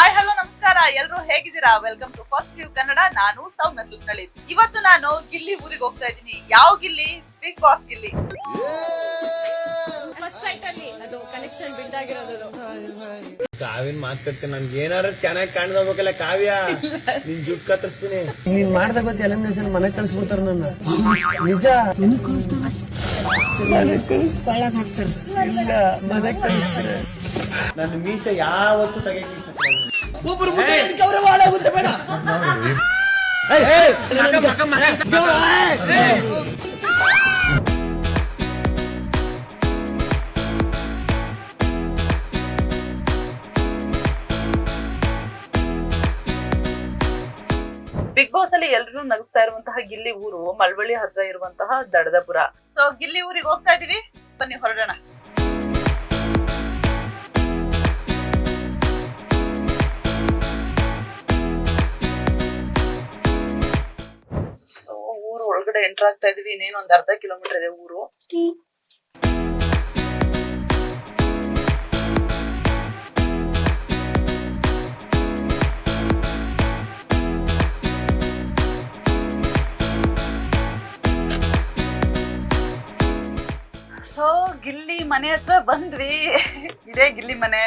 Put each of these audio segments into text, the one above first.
Hi hello ನಮಸ್ಕಾರ. ಎಲ್ರು ಹೇಗಿದ್ದೀರಾ? Welcome to first view Kannada ನಾನು ಸೌಮ್ಯ ಸುತ್ತಳಿ ಇವತ್ತು ನಾನು ಗಿಲ್ಲಿ ಊರಿಗೆ ಹೋಗ್ತಾ ಇದ್ದೀನಿ. ಯಾವ Gilli? Bigg Boss Gilli. First sight ಅಲ್ಲಿ ಅದು ಕನೆಕ್ಷನ್ ಬಿದ್ದಾಗಿರೋದು ಕಾವ್ಯನ್ ಮಾತಾಡ್ತೀನಿ ನನ್ಗೆ ಏನಾರ ಚೆನ್ನಾಗಿ ಕಾಣ್ದೋಗ್ಬೇಕಲ್ಲ ಕಾವ್ಯ. ನಿನ್ ಜುಟ್ ಕತ್ತರಿಸ್ತೀನಿ. ನೀನ್ ಮಾಡ್ದ ಗೊತ್ತಿ ಎಲಿಮಿನೇಷನ್ ಮನೆ ಕಳ್ಸ್ಬಿಡ್ತಾರ ನನ್ನ. ನಿಜ? ನನ್ನ ಮೀಸ ಯಾವತ್ತು ತೆಗಿಯಕ್ಕೆ ಇಷ್ಟಪಡಲ್ಲ ಒಬ್ಬರು ಮುಂದೆ ಗೌರವ ಹಾಳಾಗುತ್ತೆ ಬೇಡ. ಬಿಗ್ ಬಾಸ್ ಅಲ್ಲಿ ಎಲ್ರು ನಗಿಸ್ತಾ ಇರುವಂತಹ ಗಿಲ್ಲಿ ಊರು ಮಳವಳ್ಳಿ ಹತ್ರ ಇರುವಂತಹ ದಡದಪುರ. ಸೊ ಗಿಲ್ಲಿ ಊರಿಗೆ ಹೋಗ್ತಾ ಇದೀವಿ. ಬನ್ನಿ ಹೊರಡೋಣ. ಒಳಗಡೆ ಎಂಟರ್ ಆಗ್ತಾ ಇದೀವಿ ಇನ್ನೇನು ಒಂದ್ ಅರ್ಧ ಕಿಲೋಮೀಟರ್ ಇದೆ ಊರು. ಸೊ ಗಿಲ್ಲಿ ಮನೆ ಹತ್ರ ಬಂದ್ವಿ. ಇದೇ ಗಿಲ್ಲಿ ಮನೆ.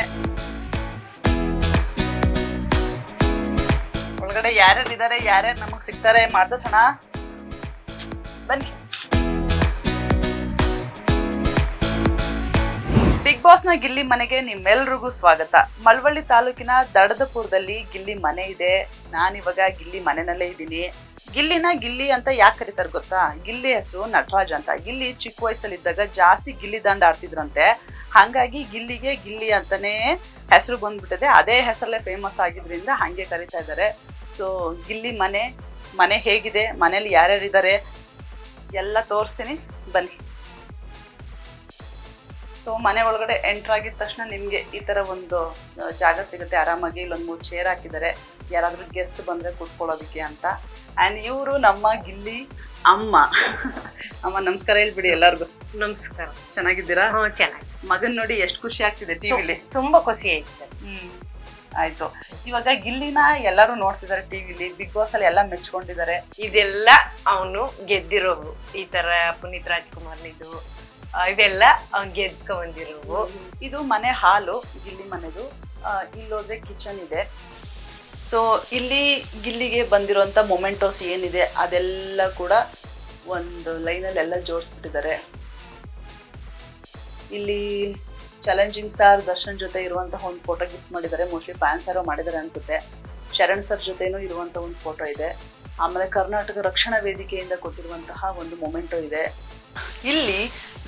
ಒಳಗಡೆ ಯಾರ್ಯಾರು ಇದಾರೆ ಯಾರ್ಯಾರು ನಮಗ್ ಸಿಗ್ತಾರೆ, ಮಾತಾಡ್ಸೋಣ. ಬನ್ನಿ. ಬಿಗ್ ಬಾಸ್ನ ಗಿಲ್ಲಿ ಮನೆಗೆ ನಿಮ್ಮೆಲ್ರಿಗೂ ಸ್ವಾಗತ. ಮಳವಳ್ಳಿ ತಾಲೂಕಿನ ದಡದಪುರದಲ್ಲಿ ಗಿಲ್ಲಿ ಮನೆ ಇದೆ. ನಾನಿವಾಗ ಗಿಲ್ಲಿ ಮನೆಯಲ್ಲೇ ಇದ್ದೀನಿ. ಗಿಲ್ಲಿನ ಗಿಲ್ಲಿ ಅಂತ ಯಾಕೆ ಕರೀತಾರೆ ಗೊತ್ತಾ? ಗಿಲ್ಲಿ ಹೆಸರು ನಟರಾಜ್ ಅಂತ. ಗಿಲ್ಲಿ ಚಿಕ್ಕ ವಯಸ್ಸಲ್ಲಿದ್ದಾಗ ಜಾಸ್ತಿ ಗಿಲ್ಲಿ ದಂಡ ಆಡ್ತಿದ್ರಂತೆ. ಹಂಗಾಗಿ ಗಿಲ್ಲಿಗೆ ಗಿಲ್ಲಿ ಅಂತಲೇ ಹೆಸರು ಬಂದ್ಬಿಟ್ಟಿದೆ. ಅದೇ ಹೆಸರಲ್ಲೇ ಫೇಮಸ್ ಆಗಿದ್ರಿಂದ ಹಂಗೆ ಕರಿತಾ ಇದ್ದಾರೆ. ಸೊ ಗಿಲ್ಲಿ ಮನೆ ಮನೆ ಹೇಗಿದೆ? ಮನೇಲಿ ಯಾರ್ಯಾರಿದ್ದಾರೆ? ಎಲ್ಲ ತೋರಿಸ್ತೀನಿ ಬನ್ನಿ. ಸೊ ಮನೆ ಒಳಗಡೆ ಎಂಟರ್ ಆಗಿದ ತಕ್ಷಣ ನಿಮಗೆ ಈ ಥರ ಒಂದು ಜಾಗ ಸಿಗುತ್ತೆ. ಆರಾಮಾಗಿ ಇಲ್ಲೊಂದು ಮೂರು ಚೇರ್ ಹಾಕಿದ್ದಾರೆ. ಯಾರಾದರೂ ಗೆಸ್ಟ್ ಬಂದರೆ ಕುತ್ಕೊಳ್ಳೋದಕ್ಕೆ ಅಂತ. ಆ್ಯಂಡ್ ಇವರು ನಮ್ಮ ಗಿಲ್ಲಿ ಅಮ್ಮ. ಅಮ್ಮ ನಮಸ್ಕಾರ ಹೇಳ್ಬಿಡಿ ಎಲ್ಲರಿಗೂ. ನಮಸ್ಕಾರ. ಚೆನ್ನಾಗಿದ್ದೀರಾ? ಚೆನ್ನಾಗಿ. ಮಗನ್ ನೋಡಿ ಎಷ್ಟು ಖುಷಿ ಆಗ್ತಿದೆ ಟಿವಿಲಿ ತುಂಬಾ ಖುಷಿ ಆಯ್ತು ಹ್ಮ್. ಆಯ್ತು. ಇವಾಗ ಗಿಲ್ಲಿನ ಎಲ್ಲರೂ ನೋಡ್ತಿದ್ದಾರೆ ಟಿವಿಲಿ ಬಿಗ್ ಬಾಸ್ ಅಲ್ಲಿ ಎಲ್ಲ ಮೆಚ್ಕೊಂಡಿದ್ದಾರೆ. ಇದೆಲ್ಲ ಅವನು ಗೆದ್ದಿರೋವು. ಈ ತರ ಪುನೀತ್ ರಾಜ್ಕುಮಾರ್ನಿದು ಆ, ಇವೆಲ್ಲ ಅವ್ನ್ ಗೆದ್ಕೊ ಬಂದಿರೋವು ಇದು ಮನೆ ಹಾಲು ಗಿಲ್ಲಿ ಮನೆದು. ಆ, ಇಲ್ಲೋದ್ರೆ ಕಿಚನ್ ಇದೆ. ಸೊ ಇಲ್ಲಿ ಗಿಲ್ಲಿಗೆ ಬಂದಿರೋಂಥ ಮೊಮೆಂಟೋಸ್ ಏನಿದೆ ಅದೆಲ್ಲ ಕೂಡ ಒಂದು ಲೈನಲ್ಲಿ ಎಲ್ಲ ಜೋಡಿಸ್ಬಿಟ್ಟಿದ್ದಾರೆ. ಇಲ್ಲಿ ಚಾಲೆಂಜಿಂಗ್ ಸ್ಟಾರ್ ದರ್ಶನ್ ಜೊತೆ ಇರುವಂತಹ ಒಂದು ಫೋಟೋ ಗಿಫ್ಟ್ ಮಾಡಿದ್ದಾರೆ. ಮೋಸ್ಟ್ಲಿ ಫ್ಯಾನ್ಸ್ ಯಾರೋ ಮಾಡಿದ್ದಾರೆ ಅನ್ಸುತ್ತೆ. ಶರಣ್ ಸರ್ ಜೊತೆನೂ ಇರುವಂತಹ ಒಂದು ಫೋಟೋ ಇದೆ. ಆಮೇಲೆ ಕರ್ನಾಟಕ ರಕ್ಷಣಾ ವೇದಿಕೆಯಿಂದ ಕೊಟ್ಟಿರುವಂತಹ ಒಂದು ಮೊಮೆಂಟೋ ಇದೆ. ಇಲ್ಲಿ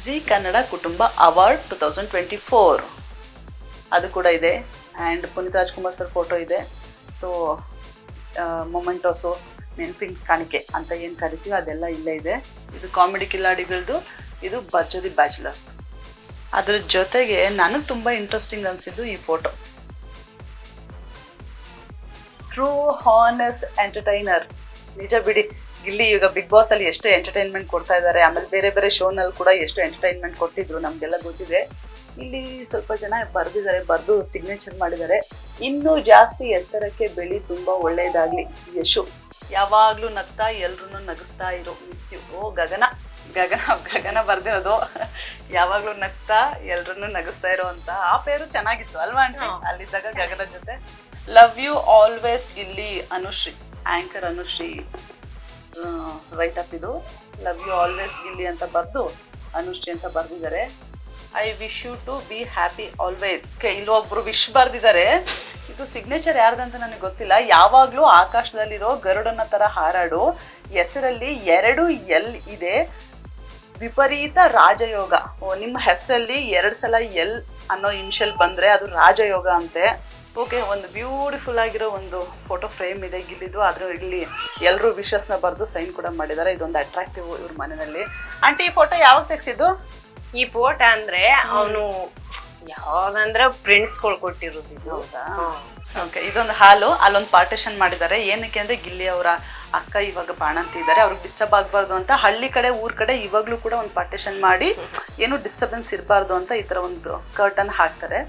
Zee Kannada Kutumba award two thousand twenty four ಅದು ಕೂಡ ಇದೆ. And Puneeth Rajkumar sir photo ಇದೆ. ಸೊ ಮೊಮೆಂಟೋಸು ನೆನಪಿನ ಕಾಣಿಕೆ ಅಂತ ಏನು ಕರಿತೀವಿ ಅದೆಲ್ಲ ಇಲ್ಲೇ ಇದೆ. ಇದು ಕಾಮಿಡಿ ಕಿಲಾಡಿಗಳದ್ದು ಇದು ಭರ್ಜರಿ ಬ್ಯಾಚುಲರ್ಸ್ ಅದ್ರ ಜೊತೆಗೆ ನನಗೆ ತುಂಬ ಇಂಟ್ರೆಸ್ಟಿಂಗ್ ಅನಿಸಿದ್ದು ಈ ಫೋಟೋ ಟ್ರೂ ಹಾನೆಸ್ ಎಂಟರ್ಟೈನರ್ ನಿಜ ಬಿಡಿ. ಇಲ್ಲಿ ಈಗ ಬಿಗ್ ಬಾಸ್ ಅಲ್ಲಿ ಎಷ್ಟು ಎಂಟರ್ಟೈನ್ಮೆಂಟ್ ಕೊಡ್ತಾ ಇದ್ದಾರೆ, ಆಮೇಲೆ ಬೇರೆ ಬೇರೆ ಶೋನಲ್ಲಿ ಕೂಡ ಎಷ್ಟು ಎಂಟರ್ಟೈನ್ಮೆಂಟ್ ಕೊಟ್ಟಿದ್ರು, ನಮ್ಗೆಲ್ಲ ಗೊತ್ತಿದೆ. ಇಲ್ಲಿ ಸ್ವಲ್ಪ ಜನ ಬರ್ದಿದ್ದಾರೆ, ಬರ್ದು ಸಿಗ್ನೇಚರ್ ಮಾಡಿದ್ದಾರೆ. ಇನ್ನೂ ಜಾಸ್ತಿ ಎತ್ತರಕ್ಕೆ ಬೆಳಿ ತುಂಬಾ ಒಳ್ಳೇದಾಗ್ಲಿ. ಯಶು. ಯಾವಾಗ್ಲೂ ನಗ್ತಾ ಎಲ್ರು ನಗಿಸ್ತಾ ಇರೋ. ಓ ಗಗನ. ಗಗನ ಗಗನ ಬರ್ದಿರೋದು. ಯಾವಾಗ್ಲೂ ನಗ್ತಾ ಎಲ್ರನ್ನೂ ನಗಿಸ್ತಾ ಇರೋ ಅಂತ ಆ ಪೇರು ಚೆನ್ನಾಗಿತ್ತು ಅಲ್ವಾ ಆಂಟಿ? ಅಲ್ಲಿದ್ದಾಗ ಗಗನ ಜೊತೆ. ಲವ್ ಯು ಆಲ್ವೇಸ್ ಇಲ್ಲಿ Anushree anchor Anushree write up ಇದು. ಲವ್ ಯು ಆಲ್ವೇಸ್ ಇಲ್ಲಿ ಅಂತ ಬರೆದು ಅನುಶ್ರೀ ಅಂತ ಬರ್ದಿದ್ದಾರೆ. I wish you to be happy always ಇಲ್ಲೊಬ್ರು ವಿಶ್ ಬರ್ದಿದ್ದಾರೆ. ಇದು ಸಿಗ್ನೇಚರ್ ಯಾರ್ದಂತ ನನಗೆ ಗೊತ್ತಿಲ್ಲ. ಯಾವಾಗ್ಲೂ ಆಕಾಶದಲ್ಲಿರೋ ಗರುಡನ ತರ ಹಾರಾಡು. ಹೆಸರಲ್ಲಿ ಎರಡು ಎಲ್ ಇದೆ. ವಿಪರೀತ ರಾಜಯೋಗ. ಓ, ನಿಮ್ಮ ಹೆಸರಲ್ಲಿ ಎರಡು ಸಲ ಎಲ್ ಅನ್ನೋ ಇನ್ಷಿಯಲ್ ಬಂದರೆ ಅದು ರಾಜಯೋಗ ಅಂತೆ. ಓಕೆ, ಒಂದು ಬ್ಯೂಟಿಫುಲ್ ಆಗಿರೋ ಒಂದು ಫೋಟೋ ಫ್ರೇಮ್ ಇದೆ ಗಿಲ್ಲಿದು ಆದರೂ ಇಲ್ಲಿ ಎಲ್ಲರೂ ವಿಶಸ್ನ ಬರೆದು ಸೈನ್ ಕೂಡ ಮಾಡಿದ್ದಾರೆ. ಇದೊಂದು ಅಟ್ರಾಕ್ಟಿವ್ ಇವ್ರ ಮನೆಯಲ್ಲಿ. ಆಂಟಿ ಈ ಫೋಟೋ ಯಾವಾಗ ತೆಗ್ಸಿದ್ದು? ಈ ಫೋಟೋ ಅಂದ್ರೆ ಅವನು ಯಾವಾಗಂದ್ರ ಗಳು ಕೊಟ್ಟಿರೋದು ಇದು. ಓಕೆ ಇದೊಂದು ಹಾಲು ಅಲ್ಲೊಂದು ಪಾರ್ಟಿಷನ್ ಮಾಡಿದ್ದಾರೆ. ಏನಕ್ಕೆ ಅಂದ್ರೆ ಗಿಲ್ಲಿ ಅವರ ಅಕ್ಕ ಇವಾಗ ಬಾಣಂತಿದ್ದಾರೆ. ಅವ್ರಿಗೆ ಡಿಸ್ಟರ್ಬ್ ಆಗಬಾರ್ದು ಅಂತ ಹಳ್ಳಿ ಕಡೆ ಊರ್ ಕಡೆ ಇವಾಗ್ಲೂ ಕೂಡ ಒಂದು ಪಾರ್ಟಿಷನ್ ಮಾಡಿ ಏನು ಡಿಸ್ಟರ್ಬೆನ್ಸ್ ಇರಬಾರ್ದು ಅಂತ ಈ ತರ ಒಂದು ಕರ್ಟನ್ ಹಾಕ್ತಾರೆ.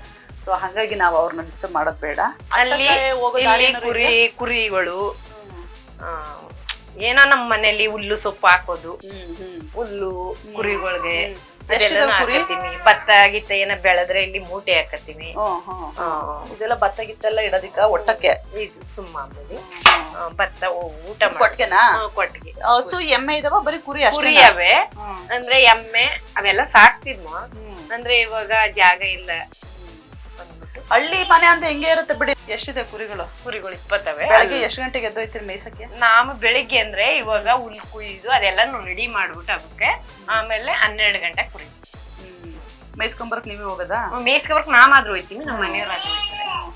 ಸೊ ಹಾಗಾಗಿ ನಾವು ಅವ್ರನ್ನ ಡಿಸ್ಟರ್ಬ್ ಮಾಡೋದ್ ಬೇಡ. ಅಲ್ಲಿ ಇಲ್ಲಿ ಕುರಿ ಕುರಿಗಳು. ಏನೋ ನಮ್ಮ ಮನೇಲಿ ಹುಲ್ಲು ಸೊಪ್ಪು ಹಾಕೋದು. ಹುಲ್ಲು ಕುರಿಗಳಿಗೆ? ಹಾಕತ್ತೀನಿ. ಭತ್ತ ಗಿತ್ತ ಏನ ಬೆಳೆದ್ರೆ ಇಲ್ಲಿ ಮೂಟೆ ಹಾಕತ್ತೀನಿ. ಇದೆಲ್ಲ ಭತ್ತ ಗಿತ್ತೆಲ್ಲ ಇಡೋದಿಕ್ಕ ಒಟ್ಟಕ್ಕೆ? ಇದು ಸುಮ್ಮ ಮಾಮೂಲಿ ಭತ್ತ ಊಟ ಕೊಟ್ಟಿಗೆನಾ? ಕೊಟ್ಟಿಗೆ. ಹಸು ಎಮ್ಮೆ ಇದಾವ? ಬರೀ ಕುರಿ ಅಷ್ಟೇ ಕುರಿ ಅವೆ. ಅಂದ್ರೆ ಎಮ್ಮೆ ಅವೆಲ್ಲ ಸಾಕ್ತಿದ್ವು ಅಂದ್ರೆ ಇವಾಗ ಜಾಗ ಇಲ್ಲ. ಹಳ್ಳಿ ಮನೆ ಅಂದ್ರೆ ಹೆಂಗೆ ಇರುತ್ತೆ ಬಿಡಿ. ಎಷ್ಟಿದೆ ಕುರಿಗಳು? ಕುರಿಗಳು ಇಪ್ಪತ್ತವೆ. ಬೆಳಗ್ಗೆ ಎಷ್ಟು ಗಂಟೆಗೆ ಎದ್ದೋಯ್ತೀರಿ ಮೇಯ್ಸಕ್ಕೆ ನಾವು ಬೆಳಿಗ್ಗೆ ಅಂದ್ರೆ ಇವಾಗ ಹುಲ್ ಕುಯ್ದು ಅದೆಲ್ಲ ರೆಡಿ ಮಾಡ್ಬಿಟ್ಟು ಅದಕ್ಕೆ ಆಮೇಲೆ ಹನ್ನೆರಡು ಗಂಟೆ ಕುರಿ. ಮೇಯ್ಸ್ಕೊಂಬರಕ್ ನೀವೇ ಹೋಗೋದಾ? ಮೇಯ್ಸ್ಕೊಂಬರ್ಕ್ ನಾವಾದ್ರೂ ಹೋಯ್ತೀನಿ ನಮ್ಮ ಮನೆಯವ್ರಾದ್ರೂ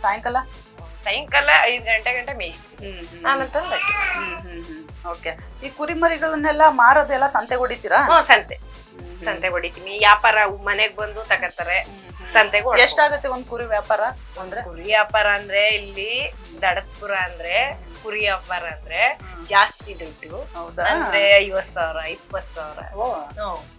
ಸಾಯಂಕಾಲ? ಸಾಯಂಕಾಲ ಐದು ಗಂಟೆ ಗಂಟೆ ಮೇಯಿಸ್ತೀವಿ. ಹ್ಮ್. ಓಕೆ ಈ ಕುರಿಮರಿಗಳನ್ನೆಲ್ಲ ಮಾರೋದೆಲ್ಲ ಸಂತೆ ಹೊಡಿತೀರಾ? ಸಂತೆ. ಸಂತೆ ಹೊಡಿತೀನಿ ವ್ಯಾಪಾರ ಮನೆಗ್ ಬಂದು ತಗತ್ತಾರೆ ಸಂತೆಗೆ ಎಷ್ಟಾಗುತ್ತೆ ಒಂದ್ ಕುರಿ ವ್ಯಾಪಾರ ಅಂದ್ರೆ? ಕುರಿ ವ್ಯಾಪಾರ ಅಂದ್ರೆ ಇಲ್ಲಿ ದಡತ್ಪುರ ಅಂದ್ರೆ ಕುರಿ ವ್ಯಾಪಾರ ಅಂದ್ರೆ ಜಾಸ್ತಿ ದುಡ್ಡು. ಅಂದ್ರೆ ಐವತ್ ಸಾವಿರ ಇಪ್ಪತ್ ಸಾವಿರ. ಓ,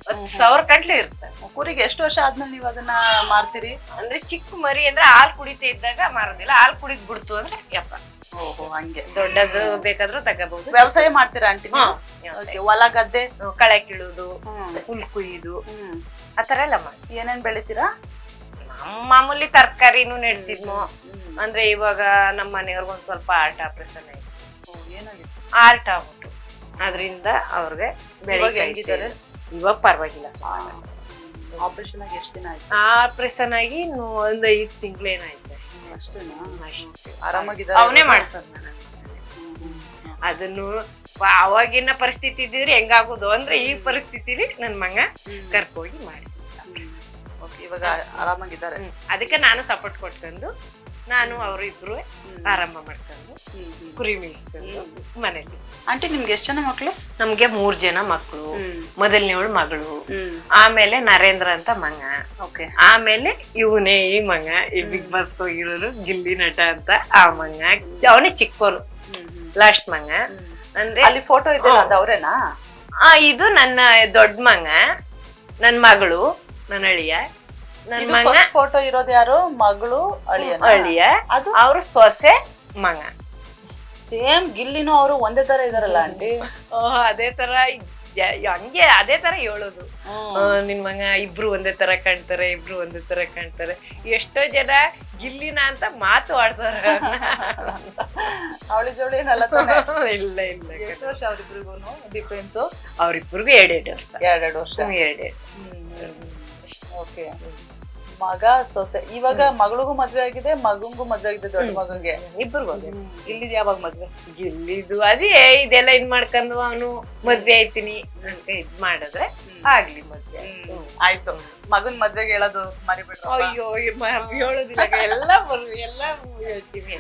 ಹತ್ತು ಸಾವಿರ ಕಟ್ಲೆ ಇರ್ತದೆ ಕುರಿಗೆ ಎಷ್ಟು ವರ್ಷ ಆದ್ಮೇಲೆ ನೀವು ಅದನ್ನ ಮಾರ್ತೀರಿ? ಅಂದ್ರೆ ಚಿಕ್ಕ ಮರಿ ಅಂದ್ರೆ ಹಾಲ್ ಕುಡಿತಾ ಇದ್ದಾಗ ಮಾರೋದಿಲ್ಲ. ಹಾಲ್ ಕುಡಿದ್ ಬಿಡ್ತು ಅಂದ್ರೆ ವ್ಯಾಪಾರ. ಓಹೋ ಹಂಗೆ. ದೊಡ್ಡದು ಬೇಕಾದ್ರೂ ತಗೋಬಹುದು. ವ್ಯವಸಾಯ ಮಾಡ್ತೀರಾ ಆಂಟಿ. ಹೊಲ ಗದ್ದೆ? ಕಳೆ ಕೀಳುದು. ಹುಲ್ ಕುಯ್ಯುದು. ಆತರ ಎಲ್ಲ ಮಾಡಿ ಏನೇನ್ ಬೆಳಿತೀರಾ? ಮಾಮೂಲಿ ತರಕಾರಿನೂ ನೆಡ್ತಿದ್ವು ಅಂದ್ರೆ ಇವಾಗ ನಮ್ಮ ಮನೆಯವ್ರಿಗೆ ಒಂದ್ ಸ್ವಲ್ಪ ಆರ್ಟ್ ಆಪರೇಷನ್ ಆಯ್ತು. ಆರ್ಟ್ ಆಗ್ಬಿಟ್ಟು ಅದರಿಂದ ಅವ್ರಿಗೆ ಇವಾಗ ಹೆಂಗಿದ್ದಾರೆ? ಇವಾಗ ಪರವಾಗಿಲ್ಲ ಆಪರೇಷನ್ ಆಗಿ ಎಷ್ಟು ದಿನ ಆಯ್ತು? ಆಪರೇಷನ್ ಆಗಿ ಒಂದ್ ಐದ್ ತಿಂಗಳೇನಾಯ್ತು ಅಷ್ಟೇನಾ? ಅಷ್ಟೇ. ಆರಾಮಾಗಿದ್ದಾರೆ ಅವನೇ ಮಾಡ್ತಾರ ಅದನ್ನು ಆವಾಗಿನ ಅವಾಗಿನ ಪರಿಸ್ಥಿತಿ ಇದ್ದಿದ್ರೆ ಹೆಂಗಾಗೋದು? ಅಂದ್ರೆ ಈ ಪರಿಸ್ಥಿತಿಲಿ ನನ್ ಮಗ ಕರ್ಕೋಗಿ ಮಾಡಿ. ಇವಾಗ ಆರಾಮಾಗಿದ್ದಾರೆ. ಅದಕ್ಕೆ ನಾನು ಸಪೋರ್ಟ್ ಕೊಟ್ಕೊಂಡು ನಾನು ಅವರು ಇಬ್ರು ಆರಂಭ ಮಾಡ್ಕೊಂಡು ಕುರಿ ಮೀಸ್ಕೊಂಡು ಮನೇಲಿ ಆಂಟಿ ನಿಮ್ಗೆ ಎಷ್ಟು ಜನ ಮಕ್ಳು? ನಮ್ಗೆ ಮೂರ್ ಜನ ಮಕ್ಕಳು ಮೊದಲನೇವಳು ಮಗಳು ಆಮೇಲೆ ನರೇಂದ್ರ ಅಂತ ಮಗ. ಓಕೆ. ಆಮೇಲೆ ಇವನೇ ಈ ಮಗ ಈ ಬಿಗ್ ಬಾಸ್ ಹೋಗಿರೋರು ಗಿಲ್ಲಿ ನಟ ಅಂತ ಆ ಮಗ. ಅವನೇ ಚಿಕ್ಕೋನು ಲಾಸ್ಟ್ ಮಂಗ. ಅಂದ್ರೆ ಅಲ್ಲಿ ಫೋಟೋ ಇದೆ ಅವ್ರೇನಾ? ಆ ಇದು ನನ್ನ ದೊಡ್ಡ ಮಗ ನನ್ ಮಗಳು ನನ್ನ ಅಳಿಯ. ನನ್ ಇದು ಮಗ. ಫೋಟೋ ಇರೋದು ಯಾರು? ಮಗಳು ಅಳಿಯ. ಅದು? ಅವ್ರ ಸೊಸೆ ಮಗ. ಸೇಮ್ ಗಿಲ್ಲಿನೂ ಅವರು ಒಂದೇ ತರ ಇದಾರಲ್ಲ ಆಂಟಿ? ಅದೇ ತರ ಹಂಗೆ ಅದೇ ತರ ಹೇಳೋದು. ನಿನ್ ಮಗ ಇಬ್ರು ಒಂದೇ ತರ ಕಾಣ್ತಾರೆ ಇಬ್ರು ಒಂದೇ ತರ ಕಾಣ್ತಾರೆ. ಎಷ್ಟೋ ಜನ ಗಿಲ್ಲಿನ ಅಂತ ಮಾತು ಆಡ್ತಾರ. ಅವಳಿ ಜೋಳಿ ಇಲ್ಲ ಇಲ್ಲ. ಎಷ್ಟು ವರ್ಷ ಅವ್ರಿಬ್ರಿಗೂ ಡಿಫ್ರೆನ್ಸ್ ಅವ್ರಿಬ್ರಿಗೂ ಎರಡೆರಡು ವರ್ಷ. ಎರಡೆರಡು ವರ್ಷ. ಎರಡೆರಡು. ಓಕೆ. ಮಗ ಸೊತೆ ಇವಾಗ ಮಗಳಿಗೂ ಮದ್ವೆ ಆಗಿದೆ ಮಗಂಗೂ ಮದ್ವೆ ಆಗಿದೆ ದೊಡ್ಡ ಮಗಂಗೆ. ಇಬ್ರಿಗೂ ಇಲ್ಲಿದ್ ಯಾವಾಗ ಮದ್ವೆ? ಇಲ್ಲಿದು ಅದೇ ಇದೆಲ್ಲ ಇದ್ ಮಾಡ್ಕೊಂಡು ಅವನು ಮದ್ವೆ ಆಯ್ತೀನಿ ಅಂತ ಇದ್ ಮಾಡಿದ್ರೆ ಆಗ್ಲಿ ಮದ್ವೆ. ಆಯ್ತು. ಮಗನ್ ಮದ್ವೆಗೆ ಹೇಳೋದು ಮರಿಬಿಡ್ರು ಅಯ್ಯೋ ಹೇಳೋದಿಲ್ಲ. ಎಲ್ಲ ಬರ್ ಎಲ್ಲ ಹೇಳ್ತೀನಿ.